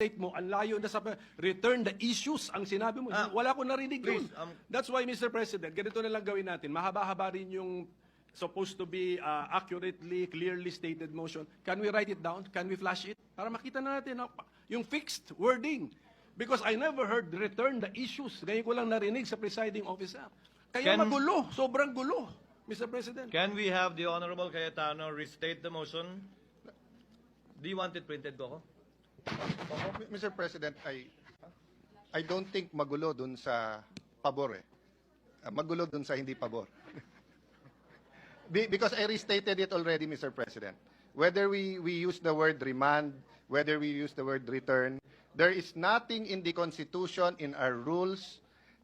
state mo, ang layo na sa return the issues ang sinabi mo. Ah, Wala ko narinig yun. please, um, That's why, Mr. President, ganito na lang gawin natin. Mahaba-haba rin yung supposed to be uh, accurately, clearly stated motion. Can we write it down? Can we flash it? Para makita na natin uh, yung fixed wording. Because I never heard return the issues. Ngayon ko lang narinig sa presiding officer. Kaya Can- magulo, sobrang gulo, Mr. President. Can we have the Honorable Cayetano restate the motion? Do you want it printed, Coco? Mr. President, I I don't think magulo dun sa pabor eh. Ah, magulo dun sa hindi pabor. Be- Because I restated it already, Mr. President. Whether we, we use the word remand, whether we use the word return, there is nothing in the Constitution, in our rules,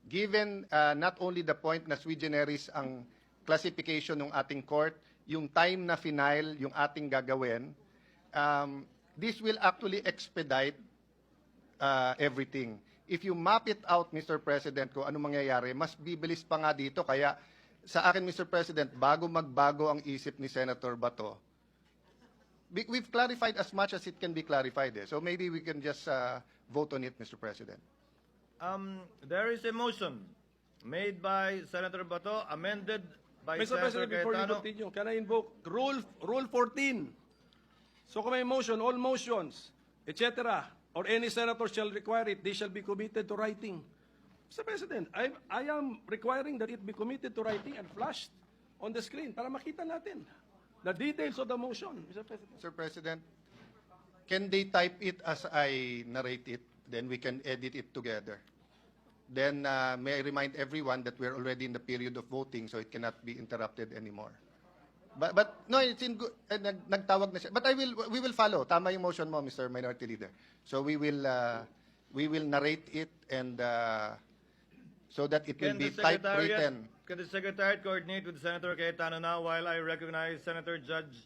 given uh, not only the point na sui generis ang classification ng ating court, yung time na final, yung ating gagawin, um, this will actually expedite uh, everything. If you map it out, Mr. President, kung ano mangyayari, mas bibilis pa nga dito. Kaya sa akin, Mr. President, bago magbago ang isip ni Senator Bato, we- we've clarified as much as it can be clarified. Eh. So maybe we can just uh, vote on it, Mr. President. Um, there is a motion made by Senator Bato, amended by Mr. Senator President, before you Cayetano. continue, can I invoke Rule, Rule 14? So kung may motion, all motions, etc., or any senator shall require it, they shall be committed to writing. Mr. President, I, I am requiring that it be committed to writing and flashed on the screen para makita natin the details of the motion, Mr. President. Mr. President, can they type it as I narrate it? Then we can edit it together. Then uh, may I remind everyone that we're already in the period of voting, so it cannot be interrupted anymore. But, but no, it's in good. Uh, nag, nagtawag na siya. But I will, we will follow. Tama yung motion mo, Mr. Minority Leader. So we will, uh, we will narrate it and uh, so that it will Can be the type Secretariat, written. can the Secretariat coordinate with Senator Cayetano now while I recognize Senator Judge